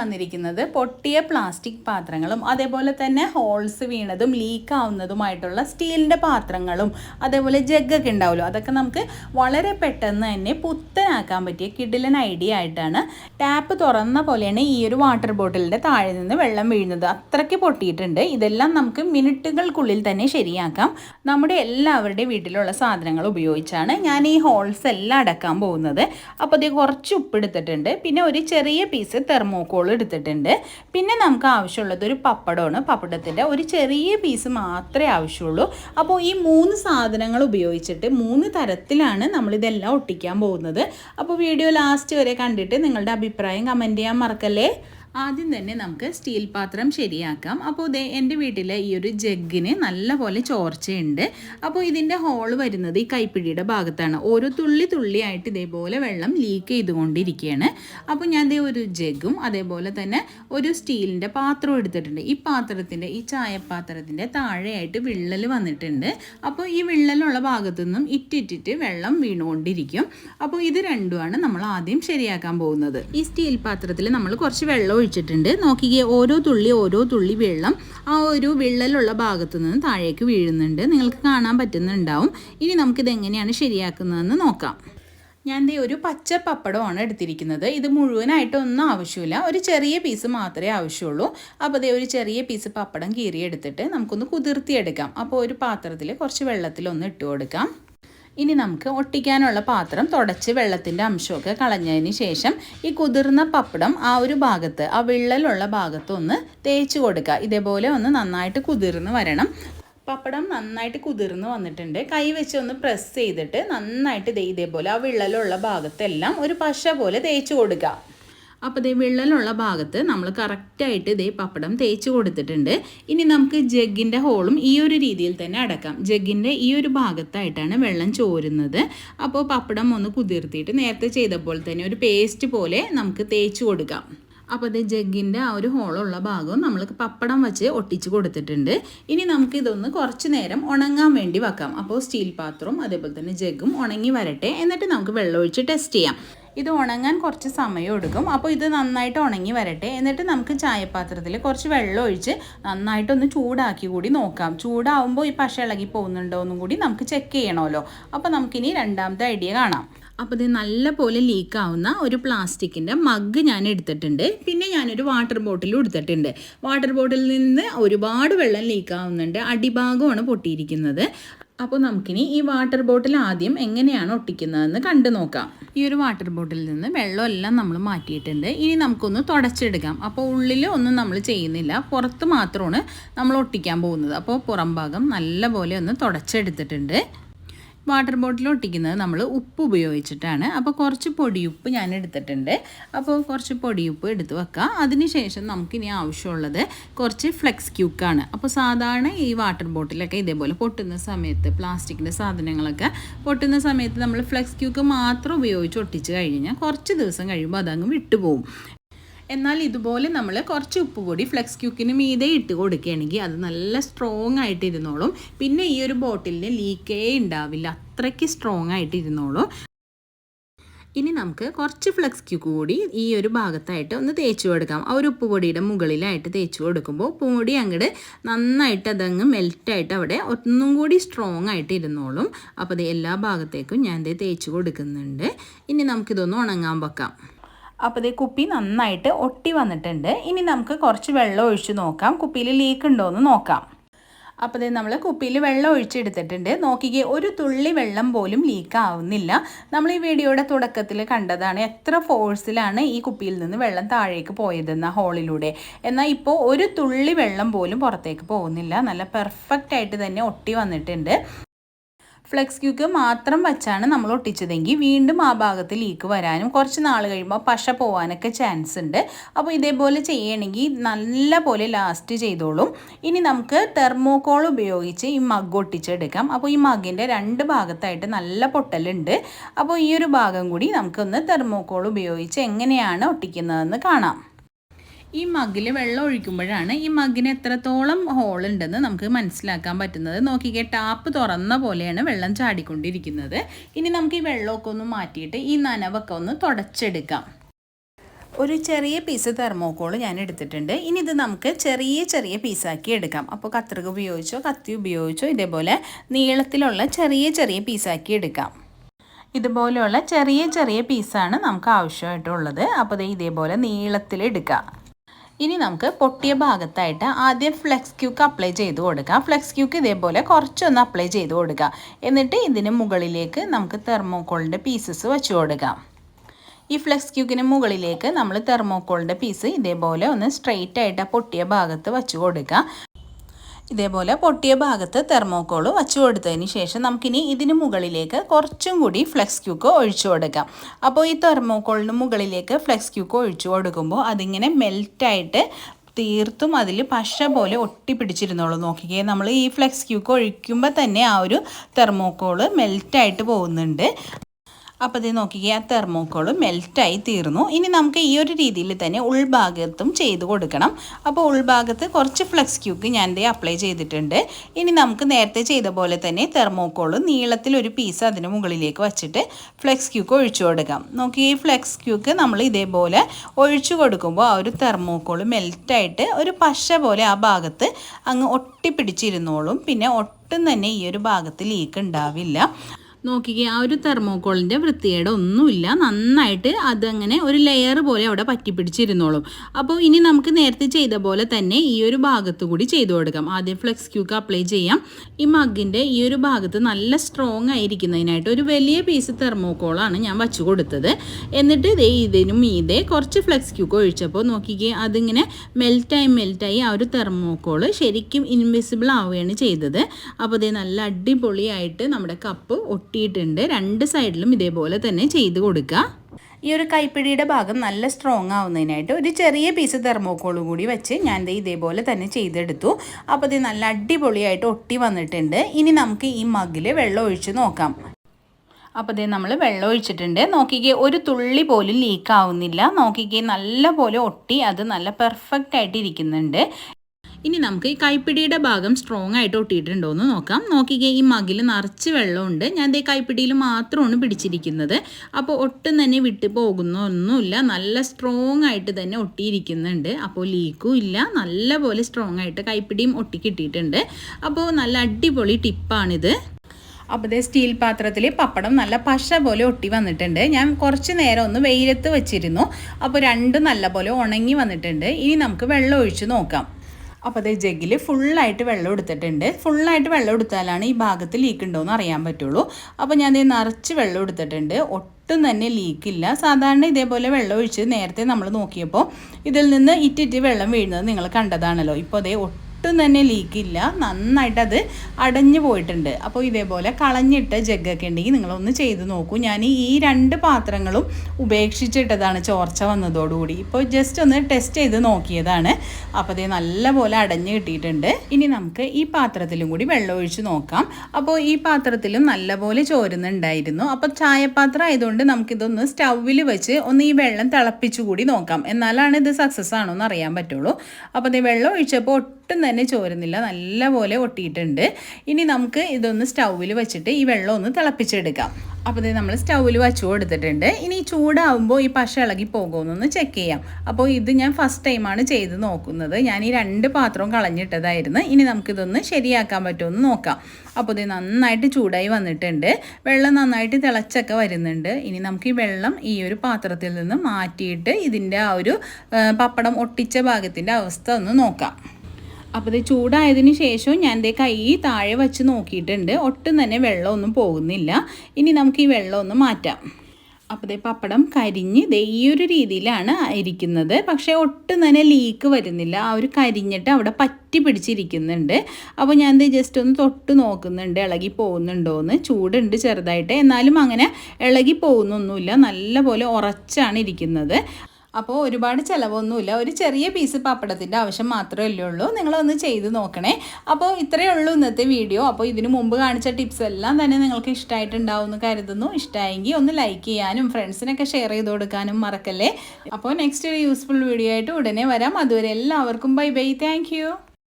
വന്നിരിക്കുന്നത് പൊട്ടിയ പ്ലാസ്റ്റിക് പാത്രങ്ങളും അതേപോലെ തന്നെ ഹോൾസ് വീണതും ലീക്ക് ആവുന്നതുമായിട്ടുള്ള സ്റ്റീലിന്റെ പാത്രങ്ങളും അതേപോലെ ജഗ്ഗൊക്കെ ഉണ്ടാവുമല്ലോ. അതൊക്കെ നമുക്ക് വളരെ പെട്ടെന്ന് തന്നെ പുത്തനാക്കാൻ പറ്റിയ കിഡിലൻ ഐഡിയ ആയിട്ടാണ് ടാപ്പ് തുറന്ന പോലെയാണ് ഈ ഒരു വാട്ടർ ബോട്ടിലിന്റെ താഴെ നിന്ന് വെള്ളം വീഴുന്നത്. അത്രയ്ക്ക് പൊട്ടിയിട്ടുണ്ട്. ഇതെല്ലാം നമുക്ക് മിനിറ്റുകൾക്കുള്ളിൽ തന്നെ ശരിയാക്കാം. നമ്മുടെ എല്ലാവരുടെയും വീട്ടിലുള്ള സാധനങ്ങൾ ഉപയോഗിച്ചാണ് ഞാൻ ഈ ഹോൾസ് എല്ലാം അടക്കാൻ പോകുന്നത്. അപ്പോൾ ഇത് കുറച്ച് ഉപ്പ് എടുത്തിട്ടുണ്ട്. പിന്നെ ഒരു ചെറിയ പീസ് തെർമോക്കോൾ എടുത്തിട്ടുണ്ട്. പിന്നെ നമുക്ക് ആവശ്യമുള്ളത് ഒരു പപ്പടമാണ്. പപ്പടത്തിന്റെ ഒരു ചെറിയ പീസ് മാത്രമേ ആവശ്യമുള്ളൂ. അപ്പോൾ ഈ മൂന്ന് സാധനങ്ങൾ ഉപയോഗിച്ചിട്ട് മൂന്ന് തരത്തിലാണ് നമ്മളിതെല്ലാം ഒട്ടിക്കാൻ പോകുന്നത്. അപ്പോൾ വീഡിയോ ലാസ്റ്റ് വരെ കണ്ടിട്ട് നിങ്ങളുടെ അഭിപ്രായം കമന്റ് ചെയ്യാൻ മറക്കല്ലേ? ആദ്യം തന്നെ നമുക്ക് സ്റ്റീൽ പാത്രം ശരിയാക്കാം. അപ്പോൾ ഇതേ എന്റെ വീട്ടിലെ ഈ ഒരു ജഗ്ഗിന് നല്ലപോലെ ചോർച്ചയുണ്ട്. അപ്പോൾ ഇതിന്റെ ഹോൾ വരുന്നത് ഈ കൈപ്പിടിയുടെ ഭാഗത്താണ്. ഓരോ തുള്ളി തുള്ളിയായിട്ട് ഇതേപോലെ വെള്ളം ലീക്ക് ചെയ്തുകൊണ്ടിരിക്കുകയാണ്. അപ്പോൾ ഞാൻ ഇതേ ഒരു ജഗ്ഗും അതേപോലെ തന്നെ ഒരു സ്റ്റീലിന്റെ പാത്രം എടുത്തിട്ടുണ്ട്. ഈ പാത്രത്തിന്റെ ഈ ചായപാത്രത്തിന്റെ താഴെയായിട്ട് വിള്ളൽ വന്നിട്ടുണ്ട്. അപ്പോൾ ഈ വിള്ളലുള്ള ഭാഗത്തു നിന്നും ഇറ്റിറ്റിട്ട് വെള്ളം വീണുകൊണ്ടിരിക്കും. അപ്പോൾ ഇത് രണ്ടുമാണ് നമ്മൾ ആദ്യം ശരിയാക്കാൻ പോകുന്നത്. ഈ സ്റ്റീൽ പാത്രത്തിൽ നമ്മൾ കുറച്ച് വെള്ളം ഒഴിച്ചിട്ടുണ്ട്. നോക്കിക്കേ ഓരോ തുള്ളി ഓരോ തുള്ളി വെള്ളം ആ ഒരു വിള്ളലുള്ള ഭാഗത്തു നിന്ന് താഴേക്ക് വീഴുന്നുണ്ട്. നിങ്ങൾക്ക് കാണാൻ പറ്റുന്നുണ്ടാവും. ഇനി നമുക്കിത് എങ്ങനെയാണ് ശരിയാക്കുന്നതെന്ന് നോക്കാം. ഞാൻ ദേ ഒരു പച്ച പപ്പടമാണ് എടുത്തിരിക്കുന്നത്. ഇത് മുഴുവനായിട്ടൊന്നും ആവശ്യമില്ല. ഒരു ചെറിയ പീസ് മാത്രമേ ആവശ്യമുള്ളൂ. അപ്പോൾ ദേ ഒരു ചെറിയ പീസ് പപ്പടം കീറിയെടുത്തിട്ട് നമുക്കൊന്ന് കുതിർത്തിയെടുക്കാം. അപ്പോൾ ഒരു പാത്രത്തിൽ കുറച്ച് വെള്ളത്തിലൊന്ന് ഇട്ട് കൊടുക്കാം. ഇനി നമുക്ക് ഒട്ടിക്കാനുള്ള പാത്രം തുടച്ച് വെള്ളത്തിന്റെ അംശമൊക്കെ കളഞ്ഞതിന് ശേഷം ഈ കുതിർന്ന പപ്പടം ആ ഒരു ഭാഗത്ത് ആ വിള്ളലുള്ള ഭാഗത്തൊന്ന് തേച്ച് കൊടുക്കുക. ഇതേപോലെ ഒന്ന് നന്നായിട്ട് കുതിർന്ന് വരണം. പപ്പടം നന്നായിട്ട് കുതിർന്ന് വന്നിട്ടുണ്ട്. കൈ വെച്ച് ഒന്ന് പ്രസ് ചെയ്തിട്ട് നന്നായിട്ട് ഇതേപോലെ ആ വിള്ളലുള്ള ഭാഗത്തെല്ലാം ഒരു പശ പോലെ തേച്ച് കൊടുക്കുക. അപ്പോൾ ഇതേ വിള്ളലുള്ള ഭാഗത്ത് നമ്മൾ കറക്റ്റായിട്ട് ഇതേ പപ്പടം തേച്ച് കൊടുത്തിട്ടുണ്ട്. ഇനി നമുക്ക് ജഗ്ഗിന്റെ ഹോളും ഈ ഒരു രീതിയിൽ തന്നെ അടക്കാം. ജഗ്ഗിന്റെ ഈ ഒരു ഭാഗത്തായിട്ടാണ് വെള്ളം ചോരുന്നത്. അപ്പോൾ പപ്പടം ഒന്ന് കുതിർത്തിയിട്ട് നേരത്തെ ചെയ്ത പോലെ തന്നെ ഒരു പേസ്റ്റ് പോലെ നമുക്ക് തേച്ച് കൊടുക്കാം. അപ്പോൾ അത് ജഗ്ഗിന്റെ ആ ഒരു ഹോളുള്ള ഭാഗവും നമ്മൾ പപ്പടം വെച്ച് ഒട്ടിച്ച് കൊടുത്തിട്ടുണ്ട്. ഇനി നമുക്ക് ഇതൊന്ന് കുറച്ച് നേരം ഉണങ്ങാൻ വേണ്ടി വെക്കാം. അപ്പോൾ സ്റ്റീൽ പാത്രവും അതേപോലെ തന്നെ ജഗ്ഗും ഉണങ്ങി വരട്ടെ. എന്നിട്ട് നമുക്ക് വെള്ളമൊഴിച്ച് ടെസ്റ്റ് ചെയ്യാം. ഇത് ഉണങ്ങാൻ കുറച്ച് സമയം എടുക്കും. അപ്പോൾ ഇത് നന്നായിട്ട് ഉണങ്ങി വരട്ടെ. എന്നിട്ട് നമുക്ക് ചായപാത്രത്തിൽ കുറച്ച് വെള്ളം ഒഴിച്ച് നന്നായിട്ടൊന്ന് ചൂടാക്കി കൂടി നോക്കാം. ചൂടാവുമ്പോൾ ഈ പശ ഇളകി പോകുന്നുണ്ടോ എന്നും കൂടി നമുക്ക് ചെക്ക് ചെയ്യണമല്ലോ. അപ്പോൾ നമുക്കിനി രണ്ടാമത്തെ ഐഡിയ കാണാം. അപ്പോൾ ഇത് നല്ലപോലെ ലീക്ക് ആവുന്ന ഒരു പ്ലാസ്റ്റിക്കിന്റെ മഗ് ഞാൻ എടുത്തിട്ടുണ്ട്. പിന്നെ ഞാനൊരു വാട്ടർ ബോട്ടിലും എടുത്തിട്ടുണ്ട്. വാട്ടർ ബോട്ടിൽ നിന്ന് ഒരുപാട് വെള്ളം ലീക്കാവുന്നുണ്ട് അടിഭാഗമാണ് പൊട്ടിയിരിക്കുന്നത്. അപ്പോൾ നമുക്കിനി ഈ വാട്ടർ ബോട്ടിൽ ആദ്യം എങ്ങനെയാണ് ഒട്ടിക്കുന്നതെന്ന് കണ്ടു നോക്കാം. ഈ ഒരു വാട്ടർ ബോട്ടിൽ നിന്ന് വെള്ളമെല്ലാം നമ്മൾ മാറ്റിയിട്ടുണ്ട്. ഇനി നമുക്കൊന്ന് തുടച്ചെടുക്കാം. അപ്പോൾ ഉള്ളിൽ ഒന്നും നമ്മൾ ചെയ്യുന്നില്ല. പുറത്ത് മാത്രമാണ് നമ്മൾ ഒട്ടിക്കാൻ പോകുന്നത്. അപ്പോൾ പുറം ഭാഗം നല്ലപോലെ ഒന്ന് തുടച്ചെടുത്തിട്ടുണ്ട്. വാട്ടർ ബോട്ടിൽ ഒട്ടിക്കുന്നത് നമ്മൾ ഉപ്പ് ഉപയോഗിച്ചിട്ടാണ്. അപ്പോൾ കുറച്ച് പൊടിയുപ്പ് ഞാൻ എടുത്തിട്ടുണ്ട് അപ്പോൾ കുറച്ച് പൊടിയുപ്പ് എടുത്ത് വെക്കാം. അതിനുശേഷം നമുക്കിനി ആവശ്യമുള്ളത് കുറച്ച് ഫ്ലെക്സ് ക്യൂക്കാണ് അപ്പോൾ സാധാരണ ഈ വാട്ടർ ബോട്ടിലൊക്കെ ഇതേപോലെ പൊട്ടുന്ന സമയത്ത് പ്ലാസ്റ്റിക്കിന്റെ സാധനങ്ങളൊക്കെ പൊട്ടുന്ന സമയത്ത് നമ്മൾ ഫ്ലെക്സ് ക്യൂക്ക് മാത്രം ഉപയോഗിച്ച് ഒട്ടിച്ച് കഴിഞ്ഞാൽ കുറച്ച് ദിവസം കഴിയുമ്പോൾ അതങ്ങ് വിട്ടുപോകും എന്നാൽ ഇതുപോലെ നമ്മൾ കുറച്ച് ഉപ്പ് ഫ്ലെക്സ് ക്യൂക്കിന് മീതെ ഇട്ട് കൊടുക്കുകയാണെങ്കിൽ അത് നല്ല സ്ട്രോങ് ആയിട്ട് ഇരുന്നോളും പിന്നെ ഈ ഒരു ബോട്ടിലിന് ലീക്കേ ഉണ്ടാവില്ല. അത്രയ്ക്ക് സ്ട്രോങ് ആയിട്ട് ഇരുന്നോളും ഇനി നമുക്ക് കുറച്ച് ഫ്ലെക്സ് ക്യൂ കൂടി ഈ ഒരു ഭാഗത്തായിട്ട് ഒന്ന് തേച്ച് കൊടുക്കാം. ആ ഒരു ഉപ്പുപൊടിയുടെ മുകളിലായിട്ട് തേച്ച് കൊടുക്കുമ്പോൾ ഉപ്പുപൊടി അങ്ങോട്ട് നന്നായിട്ട് അതങ്ങ് മെൽറ്റായിട്ട് അവിടെ ഒന്നും കൂടി സ്ട്രോങ് ആയിട്ട് ഇരുന്നോളും അപ്പോൾ അത് എല്ലാ ഭാഗത്തേക്കും ഞാൻ ഇത് തേച്ച് കൊടുക്കുന്നുണ്ട്. ഇനി നമുക്കിതൊന്ന് ഉണങ്ങാൻ വെക്കാം. അപ്പോൾ ഈ കുപ്പി നന്നായിട്ട് ഒട്ടി വന്നിട്ടുണ്ട്. ഇനി നമുക്ക് കുറച്ച് വെള്ളം ഒഴിച്ച് നോക്കാം. കുപ്പിയിൽ ലീക്ക് ഉണ്ടോ എന്ന് നോക്കാം. അപ്പോൾ ഇത് നമ്മൾ കുപ്പിയിൽ വെള്ളം ഒഴിച്ചെടുത്തിട്ടുണ്ട്. നോക്കിക്കേ ഒരു തുള്ളി വെള്ളം പോലും ലീക്ക് ആവുന്നില്ല. നമ്മൾ ഈ വീഡിയോയുടെ തുടക്കത്തിൽ കണ്ടതാണ് എത്ര ഫോഴ്സിലാണ് ഈ കുപ്പിയിൽ നിന്ന് വെള്ളം താഴേക്ക് പോയതെന്ന ഹോളിലൂടെ എന്നാൽ ഇപ്പോൾ ഒരു തുള്ളി വെള്ളം പോലും പുറത്തേക്ക് പോകുന്നില്ല. നല്ല പെർഫെക്റ്റ് ആയിട്ട് തന്നെ ഒട്ടി വന്നിട്ടുണ്ട്. ഫ്ലെക്സ് ക്യൂക്ക് മാത്രം വെച്ചാണ് നമ്മൾ ഒട്ടിച്ചതെങ്കിൽ വീണ്ടും ആ ഭാഗത്ത് ലീക്ക് വരാനും കുറച്ച് നാൾ കഴിയുമ്പോൾ പശ പോകാനൊക്കെ ചാൻസ് ഉണ്ട്. അപ്പോൾ ഇതേപോലെ ചെയ്യണമെങ്കിൽ നല്ല പോലെ ലാസ്റ്റ് ചെയ്തോളും. ഇനി നമുക്ക് തെർമോകോൾ ഉപയോഗിച്ച് ഈ മഗ് ഒട്ടിച്ചെടുക്കാം. അപ്പോൾ ഈ മഗിന്റെ രണ്ട് ഭാഗത്തായിട്ട് നല്ല പൊട്ടലുണ്ട്. അപ്പോൾ ഈ ഒരു ഭാഗം കൂടി നമുക്കൊന്ന് തെർമോകോൾ ഉപയോഗിച്ച് എങ്ങനെയാണ് ഒട്ടിക്കുന്നതെന്ന് കാണാം. ഈ മഗ്ഗിൽ വെള്ളം ഒഴിക്കുമ്പോഴാണ് ഈ മഗ്ഗിന് എത്രത്തോളം ഹോൾ ഉണ്ടെന്ന് നമുക്ക് മനസ്സിലാക്കാൻ പറ്റുന്നത്. നോക്കിക്കേ ടാപ്പ് തുറന്ന പോലെയാണ് വെള്ളം ചാടിക്കൊണ്ടിരിക്കുന്നത്. ഇനി നമുക്ക് ഈ വെള്ളമൊക്കെ ഒന്ന് മാറ്റിയിട്ട് ഈ നനവൊക്കെ ഒന്ന് തുടച്ചെടുക്കാം. ഒരു ചെറിയ പീസ് തെർമോക്കോൾ ഞാൻ എടുത്തിട്ടുണ്ട്. ഇനി ഇത് നമുക്ക് ചെറിയ ചെറിയ പീസാക്കി എടുക്കാം. അപ്പോൾ കത്രിക ഉപയോഗിച്ചോ കത്തി ഉപയോഗിച്ചോ ഇതേപോലെ നീളത്തിലുള്ള ചെറിയ ചെറിയ പീസാക്കി എടുക്കാം. ഇതുപോലെയുള്ള ചെറിയ ചെറിയ പീസാണ് നമുക്ക് ആവശ്യമായിട്ടുള്ളത്. അപ്പോൾ ഇതേപോലെ നീളത്തിൽ എടുക്കുക ഇനി നമുക്ക് പൊട്ടിയ ഭാഗത്തായിട്ട് ആദ്യം ഫ്ലെക്സ് ക്യൂക്ക് അപ്ലൈ ചെയ്ത് കൊടുക്കാം. ഫ്ലെക്സ് ക്യൂക്ക് ഇതേപോലെ കുറച്ചൊന്ന് അപ്ലൈ ചെയ്ത് കൊടുക്കുക എന്നിട്ട് ഇതിന് മുകളിലേക്ക് നമുക്ക് തെർമോക്കോളിന്റെ പീസസ് വെച്ച് കൊടുക്കാം. ഈ ഫ്ലെക്സ് ക്യൂക്കിന് മുകളിലേക്ക് നമ്മൾ തെർമോക്കോളിന്റെ പീസ് ഇതേപോലെ ഒന്ന് സ്ട്രെയിറ്റ് ആയിട്ട് പൊട്ടിയ ഭാഗത്ത് വെച്ച് കൊടുക്കുക ഇതേപോലെ പൊട്ടിയ ഭാഗത്ത് തെർമോക്കോൾ വച്ചു കൊടുത്തതിന് ശേഷം നമുക്കിനി ഇതിന് മുകളിലേക്ക് കുറച്ചും കൂടി ഫ്ലെക്സ് ക്യൂക്ക് ഒഴിച്ചു കൊടുക്കാം. അപ്പോൾ ഈ തെർമോക്കോളിന് മുകളിലേക്ക് ഫ്ലെക്സ് ക്യൂക്ക് ഒഴിച്ചു കൊടുക്കുമ്പോൾ അതിങ്ങനെ മെൽറ്റായിട്ട് തീർത്തും അതിൽ പശ പോലെ ഒട്ടിപ്പിടിച്ചിരുന്നോളൂ. നോക്കിക്കേ നമ്മൾ ഈ ഫ്ലെക്സ് ക്യൂക്ക് ഒഴിക്കുമ്പോൾ തന്നെ ആ ഒരു തെർമോക്കോൾ മെൽറ്റായിട്ട് പോകുന്നുണ്ട്. അപ്പോൾ ഇത് നോക്കിക്കുക ആ തെർമോക്കോൾ മെൽറ്റായി തീർന്നു. ഇനി നമുക്ക് ഈ ഒരു രീതിയിൽ തന്നെ ഉൾഭാഗത്തും ചെയ്ത് കൊടുക്കണം. അപ്പോൾ ഉൾഭാഗത്ത് കുറച്ച് ഫ്ലെക്സ് ക്യൂക്ക് ഞാൻ ഇത് അപ്ലൈ ചെയ്തിട്ടുണ്ട്. ഇനി നമുക്ക് നേരത്തെ ചെയ്ത പോലെ തന്നെ തെർമോക്കോൾ നീളത്തിൽ ഒരു പീസ് അതിന് മുകളിലേക്ക് വച്ചിട്ട് ഫ്ലെക്സ് ക്യൂക്ക് ഒഴിച്ചു കൊടുക്കാം. നോക്കി ഈ ഫ്ലെക്സ് ക്യൂക്ക് നമ്മൾ ഇതേപോലെ ഒഴിച്ചു കൊടുക്കുമ്പോൾ ആ ഒരു തെർമോക്കോൾ മെൽറ്റായിട്ട് ഒരു പശ പോലെ ആ ഭാഗത്ത് അങ്ങ് ഒട്ടിപ്പിടിച്ചിരുന്നോളും. പിന്നെ ഒട്ടും തന്നെ ഈ ഒരു ഭാഗത്ത് ലീക്ക് ഉണ്ടാവില്ല. നോക്കിക്കേ ആ ഒരു തെർമോക്കോളിന്റെ വൃത്തികേട് ഒന്നുമില്ല നന്നായിട്ട് അതങ്ങനെ ഒരു ലെയർ പോലെ അവിടെ പറ്റിപ്പിടിച്ചിരുന്നോളും. അപ്പോൾ ഇനി നമുക്ക് നേരത്തെ ചെയ്ത പോലെ തന്നെ ഈ ഒരു ഭാഗത്ത് കൂടി ചെയ്തു കൊടുക്കാം. ആദ്യം ഫ്ലെക്സ് ക്യൂക്ക് അപ്ലൈ ചെയ്യാം. ഈ മഗിന്റെ ഈ ഒരു ഭാഗത്ത് നല്ല സ്ട്രോങ് ആയിരിക്കുന്നതിനായിട്ട് ഒരു വലിയ പീസ് തെർമോക്കോളാണ് ഞാൻ വച്ചു കൊടുത്തത്. എന്നിട്ട് ഇതേ ഇതിനും മീതെ കുറച്ച് ഫ്ലെക്സ് ക്യൂക്ക് ഒഴിച്ചപ്പോൾ നോക്കിക്കേ അതിങ്ങനെ മെൽറ്റായി മെൽറ്റായി ആ ഒരു തെർമോക്കോൾ ശരിക്കും ഇൻവിസിബിൾ ആവുകയാണ് ചെയ്തത്. അപ്പോൾ ഇതേ നല്ല അടിപൊളിയായിട്ട് നമ്മുടെ കപ്പ് ഒട്ടിയിട്ടുണ്ട് രണ്ട് സൈഡിലും ഇതേപോലെ തന്നെ ചെയ്ത് കൊടുക്കുക. ഈ ഒരു കൈപ്പിടിയുടെ ഭാഗം നല്ല സ്ട്രോങ് ആവുന്നതിനായിട്ട് ഒരു ചെറിയ പീസ് തെർമോക്കോളും കൂടി വെച്ച് ഞാൻ ഇതേപോലെ തന്നെ ചെയ്തെടുത്തു. അപ്പോൾ ഇത് നല്ല അടിപൊളിയായിട്ട് ഒട്ടി വന്നിട്ടുണ്ട്. ഇനി നമുക്ക് ഈ മഗ്ഗിൽ വെള്ളം ഒഴിച്ച് നോക്കാം. അപ്പോൾ ഇതേ നമ്മൾ വെള്ളം ഒഴിച്ചിട്ടുണ്ട്. നോക്കിക്കേ ഒരു തുള്ളി പോലും ലീക്ക് ആവുന്നില്ല. നോക്കിക്കേ നല്ല പോലെ ഒട്ടി അത് നല്ല പെർഫെക്റ്റ് ആയിട്ട് ഇരിക്കുന്നുണ്ട്. ഇനി നമുക്ക് ഈ കൈപ്പിടിയുടെ ഭാഗം സ്ട്രോങ് ആയിട്ട് ഒട്ടിയിട്ടുണ്ടോ എന്ന് നോക്കാം. നോക്കിക്കേ ഈ മകിൽ നിറച്ച് വെള്ളമുണ്ട്. ഞാൻ ഈ കൈപ്പിടിയിൽ മാത്രമാണ് പിടിച്ചിരിക്കുന്നത്. അപ്പോൾ ഒട്ടും തന്നെ വിട്ടു പോകുന്നൊന്നുമില്ല. നല്ല സ്ട്രോങ് ആയിട്ട് തന്നെ ഒട്ടിയിരിക്കുന്നുണ്ട്. അപ്പോൾ ലീക്കും ഇല്ല. നല്ല പോലെ സ്ട്രോങ് ആയിട്ട് കൈപ്പിടിയും ഒട്ടി കിട്ടിയിട്ടുണ്ട്. അപ്പോൾ നല്ല അടിപൊളി ടിപ്പാണിത് അപ്പോൾ ഇതേ സ്റ്റീൽ പാത്രത്തിൽ പപ്പടം നല്ല പശ പോലെ ഒട്ടി വന്നിട്ടുണ്ട്. ഞാൻ കുറച്ച് നേരം ഒന്ന് വെയിലത്ത് വെച്ചിരുന്നു. അപ്പോൾ രണ്ടും നല്ല പോലെ ഉണങ്ങി വന്നിട്ടുണ്ട്. ഇനി നമുക്ക് വെള്ളം ഒഴിച്ച് നോക്കാം. അപ്പോൾ അതേ ജഗ്ഗിൽ ഫുള്ളായിട്ട് വെള്ളം എടുത്തിട്ടുണ്ട്. ഫുള്ളായിട്ട് വെള്ളം എടുത്താലാണ് ഈ ഭാഗത്ത് ലീക്ക് ഉണ്ടോ എന്ന് അറിയാൻ പറ്റുള്ളൂ. അപ്പോൾ ഞാൻ ഇത് നിറച്ച് വെള്ളം എടുത്തിട്ടുണ്ട്. ഒട്ടും തന്നെ ലീക്കില്ല സാധാരണ ഇതേപോലെ വെള്ളം ഒഴിച്ച് നേരത്തെ നമ്മൾ നോക്കിയപ്പോൾ ഇതിൽ നിന്ന് ഇറ്റിറ്റ് വെള്ളം വീഴുന്നത് നിങ്ങൾ കണ്ടതാണല്ലോ. ഇപ്പോൾ അതേ ഒട്ടും തന്നെ ലീക്കില്ല നന്നായിട്ട് അത് അടഞ്ഞു പോയിട്ടുണ്ട്. അപ്പോൾ ഇതേപോലെ കളഞ്ഞിട്ട ജഗ്ഗൊക്കെ ഉണ്ടെങ്കിൽ നിങ്ങളൊന്ന് ചെയ്ത് നോക്കൂ. ഞാൻ ഈ രണ്ട് പാത്രങ്ങളും ഉപേക്ഷിച്ചിട്ടതാണ് ചോർച്ച വന്നതോടുകൂടി. ഇപ്പോൾ ജസ്റ്റ് ഒന്ന് ടെസ്റ്റ് ചെയ്ത് നോക്കിയതാണ്. അപ്പോൾ അതേ നല്ലപോലെ അടഞ്ഞു കിട്ടിയിട്ടുണ്ട്. ഇനി നമുക്ക് ഈ പാത്രത്തിലും കൂടി വെള്ളം ഒഴിച്ച് നോക്കാം. അപ്പോൾ ഈ പാത്രത്തിലും നല്ലപോലെ ചോരുന്നുണ്ടായിരുന്നു. അപ്പോൾ ചായപാത്രം ആയതുകൊണ്ട് നമുക്കിതൊന്ന് സ്റ്റൗവിൽ വെച്ച് ഒന്ന് ഈ വെള്ളം തിളപ്പിച്ചു കൂടി നോക്കാം. എന്നാലാണ് ഇത് സക്സസ് ആണോ എന്ന് അറിയാൻ പറ്റുള്ളൂ. അപ്പോൾ അതേ വെള്ളം ഒഴിച്ചപ്പോൾ ഒട്ടും തന്നെ ചോരുന്നില്ല. നല്ലപോലെ ഒട്ടിയിട്ടുണ്ട്. ഇനി നമുക്ക് ഇതൊന്ന് സ്റ്റൗവിൽ വെച്ചിട്ട് ഈ വെള്ളം ഒന്ന് തിളപ്പിച്ചെടുക്കാം. അപ്പോൾ ഇത് നമ്മൾ സ്റ്റൗവിൽ വച്ചു കൊടുത്തിട്ടുണ്ട്. ഇനി ചൂടാവുമ്പോൾ ഈ പശ ഇളകി പോകുമെന്നൊന്ന് ചെക്ക് ചെയ്യാം. അപ്പോൾ ഇത് ഞാൻ ഫസ്റ്റ് ടൈമാണ് ചെയ്ത് നോക്കുന്നത്. ഞാൻ ഈ രണ്ട് പാത്രവും കളഞ്ഞിട്ടതായിരുന്നു. ഇനി നമുക്കിതൊന്ന് ശരിയാക്കാൻ പറ്റുമെന്ന് നോക്കാം. അപ്പോൾ ഇത് നന്നായിട്ട് ചൂടായി വന്നിട്ടുണ്ട്. വെള്ളം നന്നായിട്ട് തിളച്ചൊക്കെ വരുന്നുണ്ട്. ഇനി നമുക്ക് ഈ വെള്ളം ഈ ഒരു പാത്രത്തിൽ നിന്ന് മാറ്റിയിട്ട് ഇതിന്റെ ആ ഒരു പപ്പടം ഒട്ടിച്ച ഭാഗത്തിന്റെ അവസ്ഥ ഒന്ന് നോക്കാം. അപ്പോൾ ഇത് ചൂടായതിന് ശേഷം ഞാൻ എന്റെ കൈ താഴെ വെച്ച് നോക്കിയിട്ടുണ്ട്. ഒട്ടും തന്നെ വെള്ളമൊന്നും പോകുന്നില്ല. ഇനി നമുക്ക് ഈ വെള്ളം ഒന്ന് മാറ്റാം. അപ്പോൾ ദേ പപ്പടം കരിഞ്ഞ് ദേ ഈ ഒരു രീതിയിലാണ് ഇരിക്കുന്നത്. പക്ഷേ ഒട്ടും തന്നെ ലീക്ക് വരുന്നില്ല. ആ ഒരു കരിഞ്ഞിട്ട് അവിടെ പറ്റി പിടിച്ചിരിക്കുന്നുണ്ട്. അപ്പോൾ ഞാൻ ഇത് ജസ്റ്റ് ഒന്ന് തൊട്ട് നോക്കുന്നുണ്ട്. ഇളകി പോകുന്നുണ്ടോ എന്ന് ചൂടുണ്ട് ചെറുതായിട്ട്. എന്നാലും അങ്ങനെ ഇളകി പോകുന്നൊന്നുമില്ല. നല്ലപോലെ ഉറച്ചാണ് ഇരിക്കുന്നത്. അപ്പോൾ ഒരുപാട് ചിലവൊന്നുമില്ല. ഒരു ചെറിയ പീസ് പപ്പടത്തിന്റെ ആവശ്യം മാത്രമേ ഉള്ളൂ. നിങ്ങളൊന്ന് ചെയ്ത് നോക്കണേ. അപ്പോൾ ഇത്രയേ ഉള്ളൂ ഇന്നത്തെ വീഡിയോ അപ്പോൾ ഇതിനു മുമ്പ് കാണിച്ച ടിപ്സ് എല്ലാം തന്നെ നിങ്ങൾക്ക് ഇഷ്ടമായിട്ടുണ്ടാവും എന്ന് കരുതുന്നു. ഇഷ്ടമായെങ്കിൽ ഒന്ന് ലൈക്ക് ചെയ്യാനും ഫ്രണ്ട്സിനൊക്കെ ഷെയർ ചെയ്ത് കൊടുക്കാനും മറക്കല്ലേ? അപ്പോൾ നെക്സ്റ്റ് ഒരു യൂസ്ഫുൾ വീഡിയോ ആയിട്ട് ഉടനെ വരാം. അതുവരെ എല്ലാവർക്കും ബൈ ബൈ താങ്ക്